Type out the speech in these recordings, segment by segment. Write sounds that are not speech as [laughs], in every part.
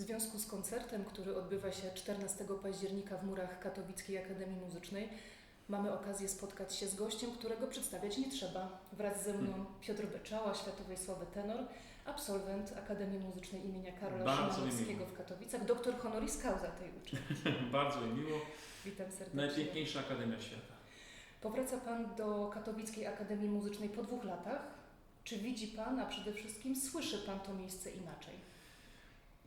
W związku z koncertem, który odbywa się 14 października w murach Katowickiej Akademii Muzycznej, mamy okazję spotkać się z gościem, którego przedstawiać nie trzeba. Wraz ze mną Piotr Beczała, światowej sławy tenor, absolwent Akademii Muzycznej imienia Karola Bardzo Szymanowskiego w Katowicach, doktor honoris causa tej uczelni. [laughs] Bardzo mi miło. Witam serdecznie. Najpiękniejsza Akademia Świata. Powraca Pan do Katowickiej Akademii Muzycznej po dwóch latach. Czy widzi Pan, a przede wszystkim słyszy Pan to miejsce inaczej?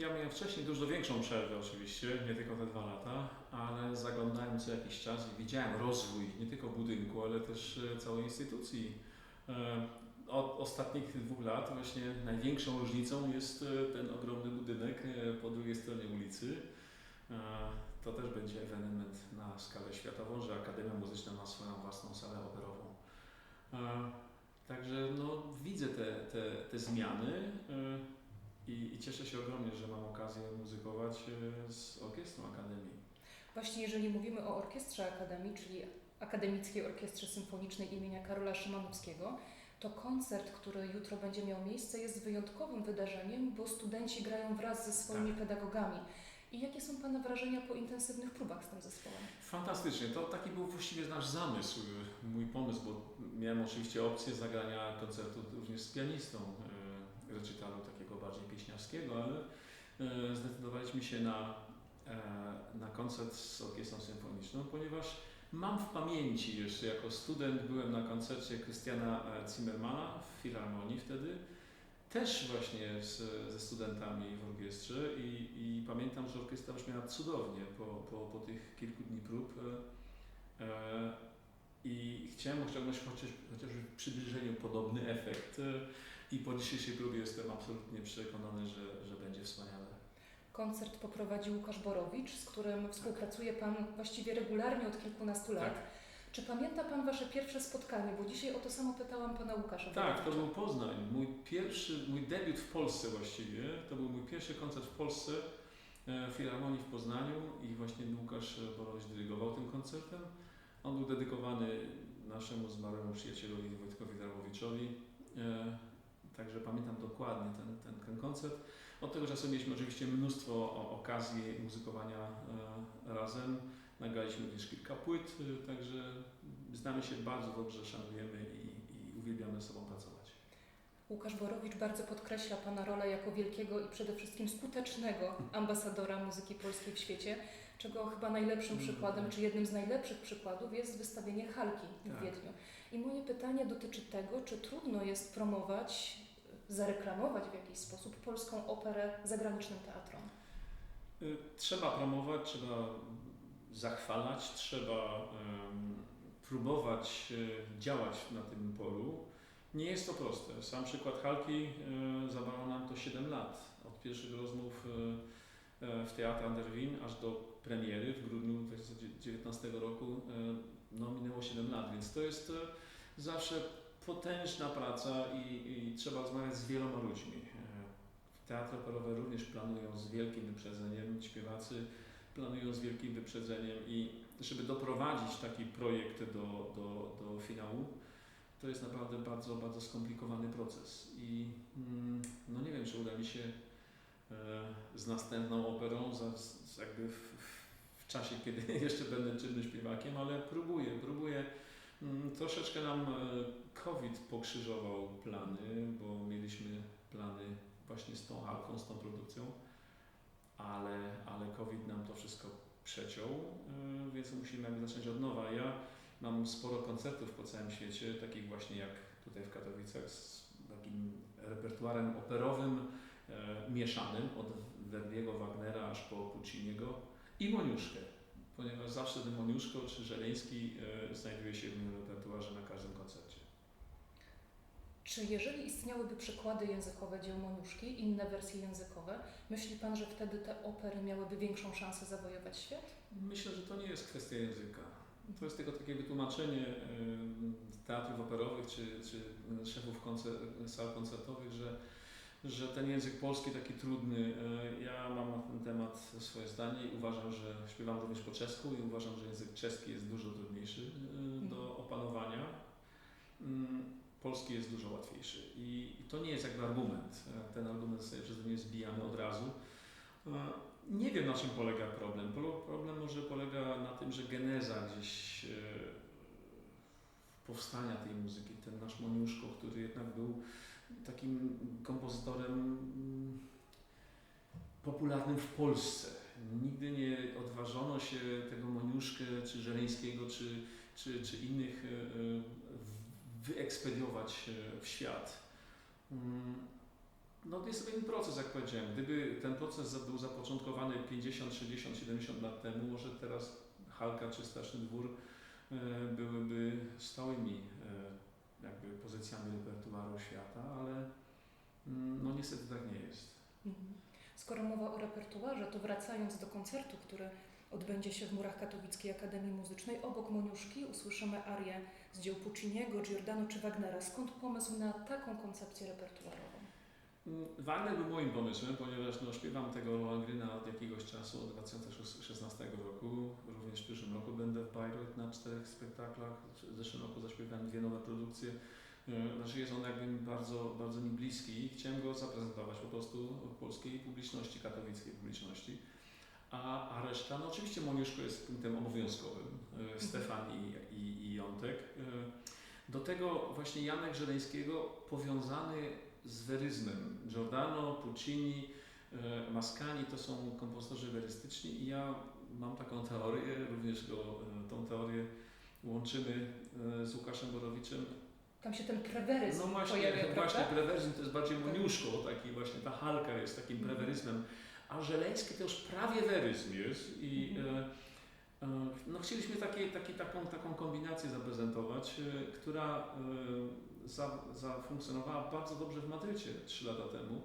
Ja miałem wcześniej dużo większą przerwę oczywiście, nie tylko te dwa lata, ale zaglądałem co jakiś czas i widziałem rozwój nie tylko budynku, ale też e, całej instytucji. E, Od ostatnich dwóch lat właśnie największą różnicą jest e, ten ogromny budynek po drugiej stronie ulicy. To też będzie ewenement na skalę światową, że Akademia Muzyczna ma swoją własną salę operową. Także no, widzę te, te, te zmiany. I, I cieszę się ogromnie, że mam okazję muzykować e, z orkiestrą Akademii. Właśnie jeżeli mówimy o Orkiestrze Akademii, czyli Akademickiej Orkiestrze Symfonicznej imienia Karola Szymanowskiego, to koncert, który jutro będzie miał miejsce, jest wyjątkowym wydarzeniem, bo studenci grają wraz ze swoimi pedagogami. I jakie są Pana wrażenia po intensywnych próbach z tym zespołem? Fantastycznie, to taki był właściwie nasz zamysł, e, mój pomysł, bo miałem oczywiście opcję zagrania koncertu również z pianistą, e, recitalu takiego bardziej pieśniarskiego, ale e, zdecydowaliśmy się na, e, na koncert z orkiestrą symfoniczną, ponieważ mam w pamięci jeszcze jako student byłem na koncercie Krystiana e, Zimmermana w Filharmonii wtedy, też właśnie z, ze studentami w orkiestrze i, i pamiętam, że orkiestra brzmiała cudownie po, po, po tych kilku dni prób chciałem osiągnąć chociaż, chociaż w przybliżeniu podobny efekt e, i po dzisiejszej próbie jestem absolutnie przekonany, że, że będzie wspaniale. Koncert poprowadzi Łukasz Borowicz, z którym współpracuje Pan właściwie regularnie od kilkunastu lat. Tak. Czy pamięta Pan Wasze pierwsze spotkanie? Bo dzisiaj o to samo pytałam Pana Łukasza. Tak, to był Poznań. Mój pierwszy, mój debiut w Polsce właściwie. To był mój pierwszy koncert w Polsce e, w Filharmonii w Poznaniu i właśnie Łukasz Borowicz dyrygował tym koncertem. On był dedykowany naszemu zmarłemu przyjacielowi Wojtkowi Darłowiczowi. E, Także pamiętam dokładnie ten, ten, ten koncert. Od tego czasu mieliśmy oczywiście mnóstwo okazji muzykowania e, razem. Nagraliśmy również kilka płyt, e, także znamy się bardzo dobrze, szanujemy i, i uwielbiamy z sobą pracować. Łukasz Borowicz bardzo podkreśla Pana rolę jako wielkiego i przede wszystkim skutecznego ambasadora muzyki polskiej w świecie, czego chyba najlepszym Mm. przykładem, czy jednym z najlepszych przykładów jest wystawienie Halki w Tak. Wiedniu. I moje pytanie dotyczy tego, czy trudno jest promować, zareklamować w jakiś sposób polską operę zagranicznym teatrom. Y, Trzeba promować, trzeba zachwalać, trzeba em, próbować e, działać na tym polu. Nie jest to proste. Sam przykład Halki e, zabrało nam to 7 lat. Od pierwszych rozmów e, w Teatrze Anderwin aż do premiery w grudniu 2019 roku e, no, minęło 7 lat, więc to jest e, zawsze potężna praca i, i trzeba rozmawiać z wieloma ludźmi. E, Teatry operowe również planują z wielkim wyprzedzeniem, śpiewacy planują z wielkim wyprzedzeniem i żeby doprowadzić taki projekt do, do, do finału, to jest naprawdę bardzo, bardzo skomplikowany proces. I mm, no nie wiem, czy uda mi się z następną operą, jakby w, w czasie, kiedy [laughs] jeszcze będę czynnym śpiewakiem, ale próbuję, próbuję. Mm, Troszeczkę nam e, COVID pokrzyżował plany, bo mieliśmy plany właśnie z tą halką, z tą produkcją, ale, ale COVID nam to wszystko przeciął, yy, więc musimy zacząć od nowa. Ja mam sporo koncertów po całym świecie, takich właśnie jak tutaj w Katowicach, z takim repertuarem operowym, e, mieszanym, od Verdiego, Wagnera aż po Pucciniego i Moniuszkę, ponieważ zawsze ten Moniuszko czy Żeleński e, znajduje się w moim repertuarze na każdym koncercie. Czy jeżeli istniałyby przykłady językowe dzieł Moniuszki, inne wersje językowe, myśli Pan, że wtedy te opery miałyby większą szansę zawojować świat? Myślę, że to nie jest kwestia języka. To jest tylko takie wytłumaczenie teatrów operowych czy, czy szefów koncer- sal koncertowych, że, że ten język polski taki trudny. y, Ja mam na ten temat swoje zdanie i uważam, że śpiewam również po czesku i uważam, że język czeski jest dużo trudniejszy y, do opanowania. Mm, Polski jest dużo łatwiejszy i, to nie jest jakby argument. Ten argument sobie przeze mnie zbijamy od razu. E, Nie wiem na czym polega problem. Problem może polega na tym, że geneza gdzieś e, powstania tej muzyki, ten nasz Moniuszko, który jednak był takim kompozytorem mm, popularnym w Polsce. Nigdy nie odważono się tego Moniuszkę, czy Żeleńskiego, czy, czy, czy innych e, e, wyekspediować e, w świat. Mm, No to jest pewien proces, jak powiedziałem. Gdyby ten proces był zapoczątkowany 50, 60, 70 lat temu, może teraz Halka czy Straszny Dwór byłyby stałymi jakby pozycjami repertuaru świata, ale mm, no niestety tak nie jest. Mhm. Skoro mowa o repertuarze, to wracając do koncertu, który odbędzie się w murach Katowickiej Akademii Muzycznej, obok Moniuszki usłyszymy arię z dzieł Pucciniego, Giordano czy Wagnera. Skąd pomysł na taką koncepcję repertuarową? Wagner był moim pomysłem, ponieważ no, śpiewam tego Lohengryna od jakiegoś czasu, od 2016 roku. Również w przyszłym roku będę w Bayreuth na czterech spektaklach. W zeszłym roku zaśpiewałem dwie nowe produkcje. E, Znaczy jest on jakby mi bardzo, bardzo mi bliski i chciałem go zaprezentować po prostu polskiej publiczności, katowickiej publiczności. A, a reszta, no oczywiście Moniuszko jest punktem obowiązkowym, e, Stefan i, i, i Jątek. E, Do tego właśnie Janek Żeleńskiego powiązany z weryzmem. Giordano, Puccini, e, Mascagni to są kompozytorzy werystyczni i ja mam taką teorię, również go, e, tą teorię łączymy e, z Łukaszem Borowiczem. Tam się ten preweryzm No właśnie, pojawia, właśnie prawda? preweryzm to jest bardziej Tak. moniuszko, taki właśnie ta halka jest takim Mhm. preweryzmem, a Żeleński to już prawie weryzm jest i Mhm. no chcieliśmy takie, taki, taką, taką kombinację zaprezentować, która zafunkcjonowała bardzo dobrze w Madrycie 3 lata temu.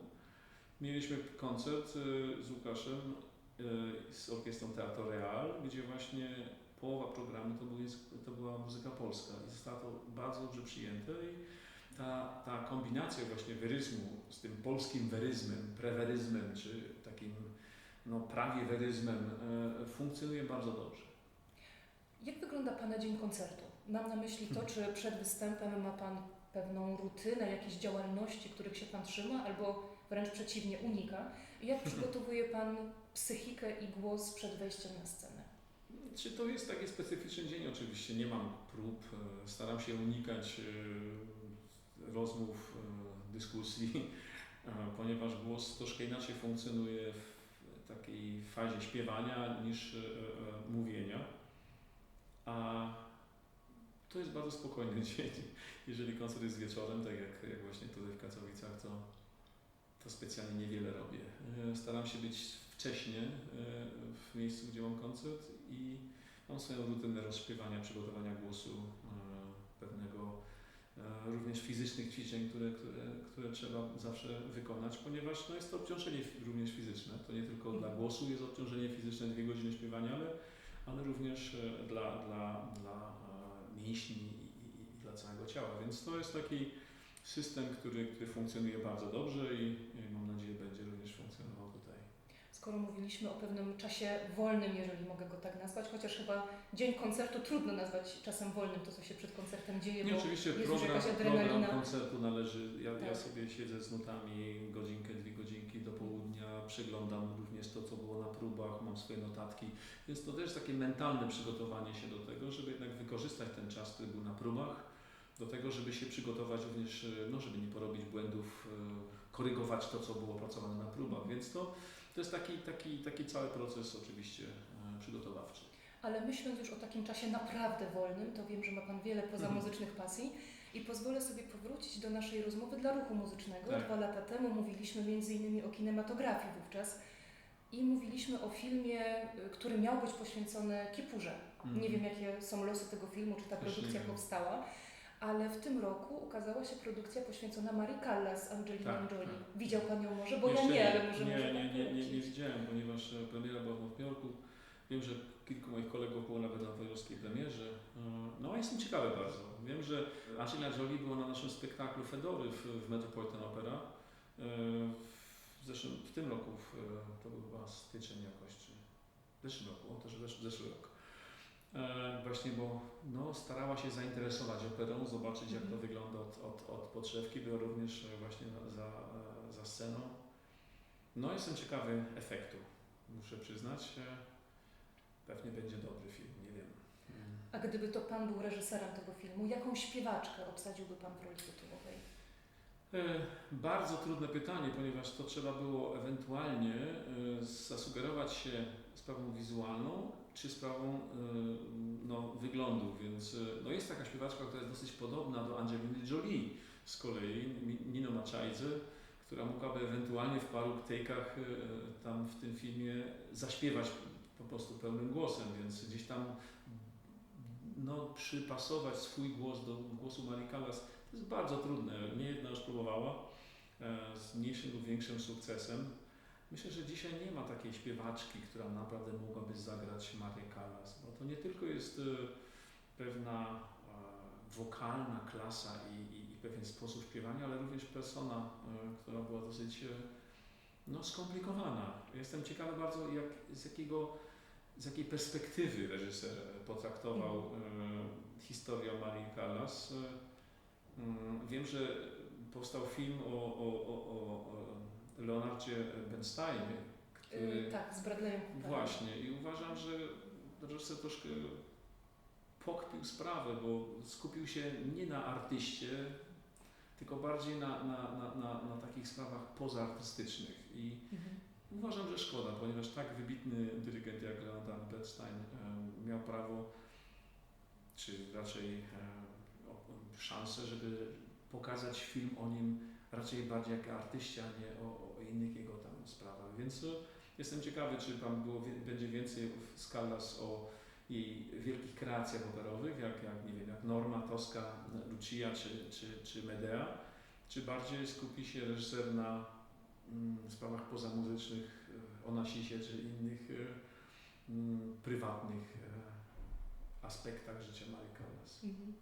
Mieliśmy koncert e, z Łukaszem e, z orkiestrą Teatro Real, gdzie właśnie połowa programu to, był, to była muzyka polska i zostało to bardzo dobrze przyjęte i ta, ta kombinacja właśnie weryzmu z tym polskim weryzmem, preweryzmem, czy takim no, prawie weryzmem e, funkcjonuje bardzo dobrze. Jak wygląda Pana dzień koncertu? Mam na myśli to, [laughs] czy przed występem ma Pan pewną rutynę, jakieś działalności, których się Pan trzyma, albo wręcz przeciwnie, unika? Jak [laughs] przygotowuje Pan psychikę i głos przed wejściem na scenę? Czy to jest taki specyficzny dzień? Oczywiście nie mam prób, e, staram się unikać e, rozmów, e, dyskusji, [laughs] ponieważ głos troszkę inaczej funkcjonuje w takiej fazie śpiewania niż mówienia. A to jest bardzo spokojny [laughs] dzień. Jeżeli koncert jest wieczorem, tak jak, jak właśnie tutaj w Katowicach, to, to specjalnie niewiele robię. E, Staram się być wcześnie e, w miejscu, gdzie mam koncert i mam swoją rutynę rozśpiewania, przygotowania głosu, e, pewnego również fizycznych ćwiczeń, które, które, które trzeba zawsze wykonać, ponieważ no, jest to obciążenie również fizyczne. To nie tylko dla głosu jest obciążenie fizyczne, dwie godziny śpiewania, ale, ale również dla, dla, dla mięśni i, i, dla całego ciała. Więc to jest taki system, który, który funkcjonuje bardzo dobrze i, mam nadzieję będzie również funkcjonował tutaj. Skoro mówiliśmy o pewnym czasie wolnym, jeżeli mogę go tak nazwać, chociaż chyba dzień koncertu trudno nazwać czasem wolnym, to co się przed koncertem dzieje, Nie, bo oczywiście jest program, jakaś program adrenalina. koncertu należy, ja, ja Tak. sobie siedzę z nutami godzinkę, dwie godzinki do południa, przeglądam również to, co było na próbach, mam swoje notatki, więc to też takie mentalne przygotowanie się do tego, żeby jednak wykorzystać ten czas, który był na próbach, do tego, żeby się przygotować również, e, no żeby nie porobić błędów, e, korygować to, co było opracowane na próbach, więc to, to jest taki, taki, taki cały proces oczywiście e, przygotowawczy. Ale myśląc już o takim czasie naprawdę wolnym, to wiem, że ma Pan wiele Mhm. pozamuzycznych pasji i pozwolę sobie powrócić do naszej rozmowy dla ruchu muzycznego. Tak. Dwa lata temu mówiliśmy między innymi o kinematografii wówczas i mówiliśmy o filmie, y, który miał być poświęcony Kipurze. Mhm. Nie wiem, jakie są losy tego filmu, czy ta Też nie produkcja powstała, ale w tym roku ukazała się produkcja poświęcona Marii Callas z Angeliną Tak, Jolie. tak. Widział Pan ją może? Bo Jeszcze ja nie, ale może nie, może nie, nie, nie, nie widziałem, ponieważ e, premiera była w Nowym Jorku. Wiem, że kilku moich kolegów było nawet na nowojorskiej premierze. E, No, jestem ciekawy bardzo. Wiem, że Angelina Jolie była na naszym spektaklu Fedory w, w Metropolitan Opera. E, W, zeszłym, w tym roku, w, to był chyba styczeń jakoś, czy w zeszłym roku, o, też zeszły, zeszły rok. E, Właśnie, bo no, starała się zainteresować operą, zobaczyć jak to Mhm. wygląda od, od, od podszewki. Była również właśnie za, za sceną. No, jestem ciekawy efektu, muszę przyznać. Pewnie będzie dobry film, nie wiem. A gdyby to Pan był reżyserem tego filmu, jaką śpiewaczkę obsadziłby Pan w roli tytułowej? E, Bardzo trudne pytanie, ponieważ to trzeba było ewentualnie e, zasugerować się sprawą wizualną czy sprawą e, no, wyglądu, więc no, jest taka śpiewaczka, która jest dosyć podobna do Angeliny Jolie z kolei, Nino Machaidze, która mogłaby ewentualnie w paru take'ach tam w tym filmie zaśpiewać po prostu pełnym głosem, więc gdzieś tam no, przypasować swój głos do głosu Marii Callas to jest bardzo trudne. Nie jedna już próbowała e, z mniejszym lub większym sukcesem. Myślę, że dzisiaj nie ma takiej śpiewaczki, która naprawdę mogłaby zagrać Marię Callas, bo to nie tylko jest e, pewna e, wokalna klasa i, i, i pewien sposób śpiewania, ale również persona, która była dosyć no, skomplikowana. Jestem ciekawy bardzo, jak, z, jakiego, z jakiej perspektywy reżyser potraktował e, historię Marii Callas. E, Mm, Wiem, że powstał film o, o, o, o Leonardzie Bernsteinie, który... Yy, tak, z Bradleyem. Właśnie i uważam, że reżyser troszkę pokpił sprawę, bo skupił się nie na artyście, tylko bardziej na, na, na, na, na takich sprawach pozaartystycznych. I Mhm. uważam, że szkoda, ponieważ tak wybitny dyrygent jak Leonard Bernstein e, miał prawo, czy raczej e, szansę, żeby pokazać film o nim raczej bardziej jak artyście, a nie o, o innych jego tam sprawach. Więc e, jestem ciekawy, czy tam było, będzie więcej z Callas o jej wielkich kreacjach operowych, jak, jak, nie wiem, jak Norma, Tosca, Lucia czy, czy, czy Medea, czy bardziej skupi się reżyser na mm, sprawach pozamuzycznych, e, o Nasisie czy innych e, mm, prywatnych e, aspektach życia Marii Callas. Mhm.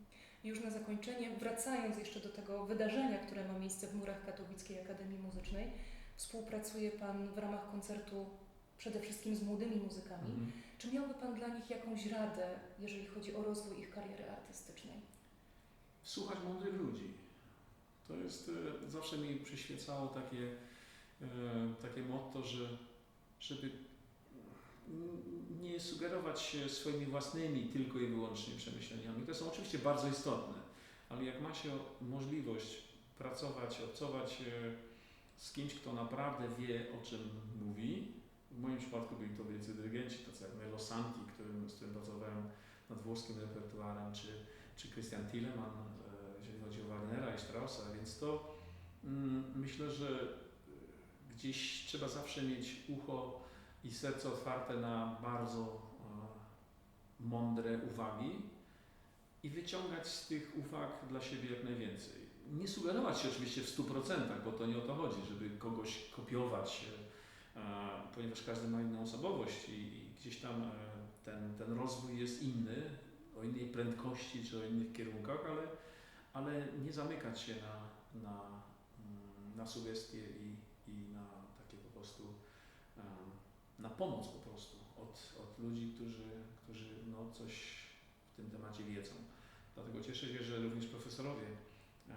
I Już na zakończenie, wracając jeszcze do tego wydarzenia, które ma miejsce w murach Katowickiej Akademii Muzycznej, współpracuje Pan w ramach koncertu przede wszystkim z młodymi muzykami. Mhm. Czy miałby Pan dla nich jakąś radę, jeżeli chodzi o rozwój ich kariery artystycznej? Słuchać mądrych ludzi. To jest, e, zawsze mi przyświecało takie, e, takie motto, że żeby nie sugerować się swoimi własnymi tylko i wyłącznie przemyśleniami. To są oczywiście bardzo istotne, ale jak ma się możliwość pracować, obcować e, z kimś, kto naprawdę wie, o czym mówi, w moim przypadku byli to wielcy dyrygenci, tacy jak Melo Santi, którym, z którym pracowałem nad włoskim repertuarem, czy, czy Christian Tilleman, e, jeżeli chodzi o Wagnera i Straussa, więc to mm, myślę, że e, gdzieś trzeba zawsze mieć ucho i serce otwarte na bardzo e, mądre uwagi i wyciągać z tych uwag dla siebie jak najwięcej. Nie sugerować się oczywiście w 100%, bo to nie o to chodzi, żeby kogoś kopiować, e, ponieważ każdy ma inną osobowość i, gdzieś tam e, ten, ten rozwój jest inny, o innej prędkości czy o innych kierunkach, ale, ale nie zamykać się na, na, mm, na sugestie i, i na takie po prostu em, na pomoc po prostu od, od ludzi, którzy, którzy no coś w tym temacie wiedzą. Dlatego cieszę się, że również profesorowie e,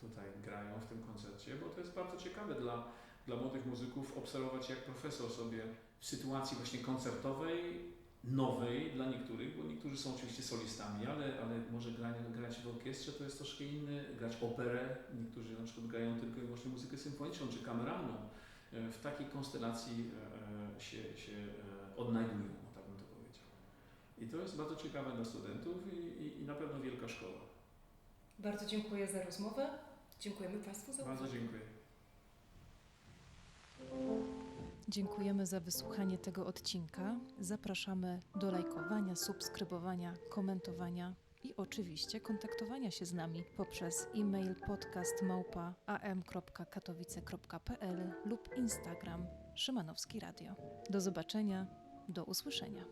tutaj grają w tym koncercie, bo to jest bardzo ciekawe dla, dla młodych muzyków obserwować, jak profesor sobie w sytuacji właśnie koncertowej, nowej dla niektórych, bo niektórzy są oczywiście solistami, ale, ale może grać, grać w orkiestrze to jest troszkę inny, grać operę, niektórzy na przykład grają tylko i wyłącznie muzykę symfoniczną czy kameralną. E, W takiej konstelacji e, e, się, się odnajdują, tak bym to powiedział. I to jest bardzo ciekawe dla studentów i, i, i na pewno wielka szkoła. Bardzo dziękuję za rozmowę. Dziękujemy Państwu za Bardzo dziękuję. Dziękujemy za wysłuchanie tego odcinka. Zapraszamy do lajkowania, subskrybowania, komentowania i oczywiście kontaktowania się z nami poprzez e-mail podcastmałpa.am.katowice.pl lub Instagram Szymanowski Radio. Do zobaczenia, do usłyszenia.